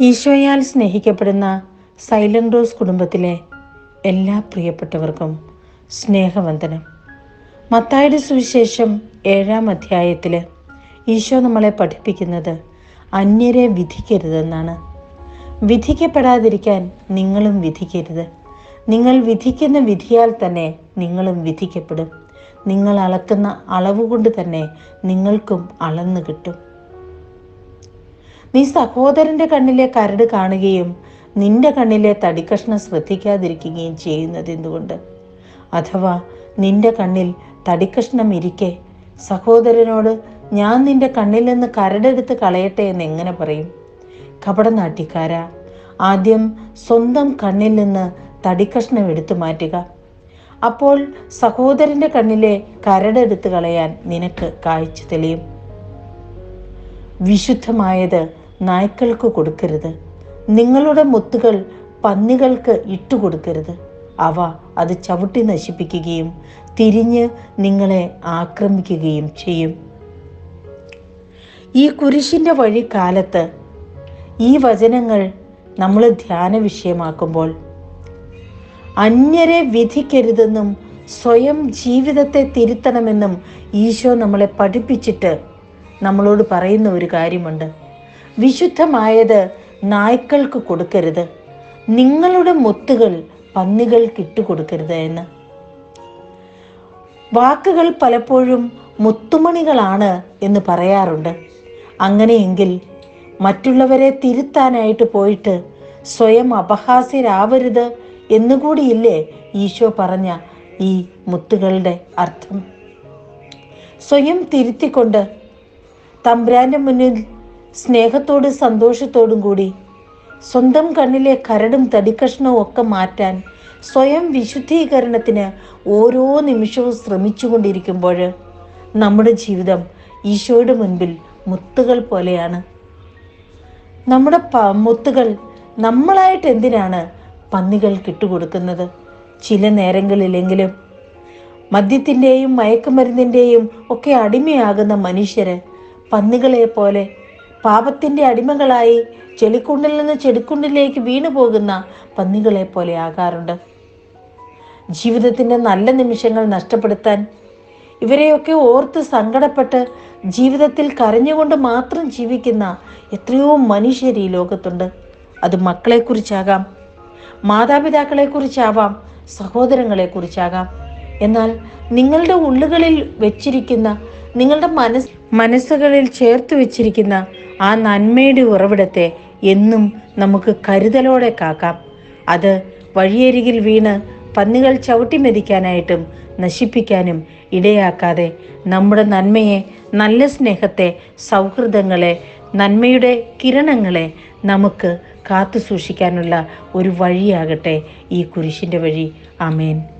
ഈശോയാൽ സ്നേഹിക്കപ്പെടുന്ന silent rose കുടുംബത്തിലെ എല്ലാ പ്രിയപ്പെട്ടവർക്കും സ്നേഹവന്ദനം. മത്തായുടെ സുവിശേഷം ഏഴാം അധ്യായത്തിൽ ഈശോ നമ്മളെ പഠിപ്പിക്കുന്നത് അന്യരെ വിധിക്കരുതെന്നാണ്. വിധിക്കപ്പെടാതിരിക്കാൻ നിങ്ങളും വിധിക്കരുത്. നിങ്ങൾ വിധിക്കുന്ന വിധിയാൽ തന്നെ നിങ്ങളും വിധിക്കപ്പെടും. നിങ്ങൾ അളക്കുന്ന അളവുകൊണ്ട് തന്നെ നിങ്ങൾക്കും അളന്നു കിട്ടും. നീ സഹോദരന്റെ കണ്ണിലെ കരട് കാണുകയും നിന്റെ കണ്ണിലെ തടിക്കഷ്ണം ശ്രദ്ധിക്കാതിരിക്കുകയും ചെയ്യുന്നത് എന്തുകൊണ്ട്? അഥവാ നിന്റെ കണ്ണിൽ തടിക്കഷ്ണം ഇരിക്കെ സഹോദരനോട് ഞാൻ നിന്റെ കണ്ണിൽ നിന്ന് കരടെടുത്ത് കളയട്ടെ എന്ന് എങ്ങനെ പറയും? കപടനാട്ടിക്കാര ആദ്യം സ്വന്തം കണ്ണിൽ നിന്ന് തടിക്കഷ്ണം എടുത്തു മാറ്റുക. അപ്പോൾ സഹോദരന്റെ കണ്ണിലെ കരടെടുത്ത് കളയാൻ നിനക്ക് കാഴ്ച തെളിയും. വിശുദ്ധമായത് നായ്ക്കൾക്ക് കൊടുക്കരുത്. നിങ്ങളുടെ മുത്തുകൾ പന്നികൾക്ക് ഇട്ടുകൊടുക്കരുത് അവ അത് ചവിട്ടി നശിപ്പിക്കുകയും തിരിഞ്ഞ് നിങ്ങളെ ആക്രമിക്കുകയും ചെയ്യും. ഈ കുരിശിന്റെ വഴി കാലത്ത് ഈ വചനങ്ങൾ നമ്മൾ ധ്യാന വിഷയമാക്കുമ്പോൾ അന്യരെ വിധിക്കരുതെന്നും സ്വയം ജീവിതത്തെ തിരുത്തണമെന്നും ഈശോ നമ്മളെ പഠിപ്പിച്ചിട്ട് നമ്മളോട് പറയുന്ന ഒരു കാര്യമുണ്ട്. വിശുദ്ധമായത് നായ്ക്കൾക്ക് കൊടുക്കരുത്. നിങ്ങളുടെ മുത്തുകൾ പന്നികൾക്ക് ഇട്ടുകൊടുക്കരുത് എന്ന്. വാക്കുകൾ പലപ്പോഴും മുത്തുമണികളാണ് എന്ന് പറയാറുണ്ട്. അങ്ങനെയെങ്കിൽ മറ്റുള്ളവരെ തിരുത്താനായിട്ട് പോയിട്ട് സ്വയം അപഹാസ്യരാവരുത് എന്നുകൂടിയില്ലേ ഈശോ പറഞ്ഞ ഈ മുത്തുകളുടെ അർത്ഥം. സ്വയം തിരുത്തിക്കൊണ്ട് തമ്പ്രാന്റെ മുന്നിൽ സ്നേഹത്തോടും സന്തോഷത്തോടും കൂടി. സ്വന്തം കണ്ണിലെ കരടും തടിക്കഷ്ണവും ഒക്കെ മാറ്റാൻ സ്വയം വിശുദ്ധീകരണത്തിന് ഓരോ നിമിഷവും ശ്രമിച്ചുകൊണ്ടിരിക്കുമ്പോൾ നമ്മുടെ ജീവിതം ഈശോയുടെ മുൻപിൽ മുത്തുകൾ പോലെയാണ്. നമ്മുടെ മുത്തുകൾ നമ്മളായിട്ട് എന്തിനാണ് പന്നികൾ കിട്ടുകൊടുക്കുന്നത്? ചില നേരങ്ങളിലെങ്കിലും മദ്യത്തിന്റെയും മയക്കുമരുന്നിന്റെയും ഒക്കെ അടിമയാകുന്ന മനുഷ്യര് പന്നികളെ പോലെ പാപത്തിന്റെ അടിമകളായി ചെളിക്കുണ്ടിൽ നിന്ന് ചെടിക്കുണ്ടിലേക്ക് വീണു പോകുന്ന പന്നികളെ പോലെ ആകാറുണ്ട്. ജീവിതത്തിന്റെ നല്ല നിമിഷങ്ങൾ നഷ്ടപ്പെടുത്താൻ ഇവരെയൊക്കെ ഓർത്ത് സങ്കടപ്പെട്ട് ജീവിതത്തിൽ കരഞ്ഞുകൊണ്ട് മാത്രം ജീവിക്കുന്ന എത്രയോ മനുഷ്യർ ഈ ലോകത്തുണ്ട്. അത് മക്കളെക്കുറിച്ചാകാം മാതാപിതാക്കളെക്കുറിച്ചാവാം സഹോദരങ്ങളെക്കുറിച്ചാകാം. എന്നാൽ നിങ്ങളുടെ ഉള്ളുകളിൽ വെച്ചിരിക്കുന്ന നിങ്ങളുടെ മനസ് മനസ്സുകളിൽ ചേർത്ത് വെച്ചിരിക്കുന്ന ആ നന്മയുടെ ഉറവിടത്തെ എന്നും നമുക്ക് കരുതലോടെ കാക്കാം. അത് വഴിയരികിൽ വീണ് പന്നികൾ ചവിട്ടി മെതിക്കാനായിട്ടും നശിപ്പിക്കാനും ഇടയാക്കാതെ നമ്മുടെ നന്മയെ നല്ല സ്നേഹത്തെ സൗഹൃദങ്ങളെ നന്മയുടെ കിരണങ്ങളെ നമുക്ക് കാത്തു സൂക്ഷിക്കാനുള്ള ഒരു വഴിയാകട്ടെ ഈ കുരിശിന്റെ വഴി. ആമേൻ.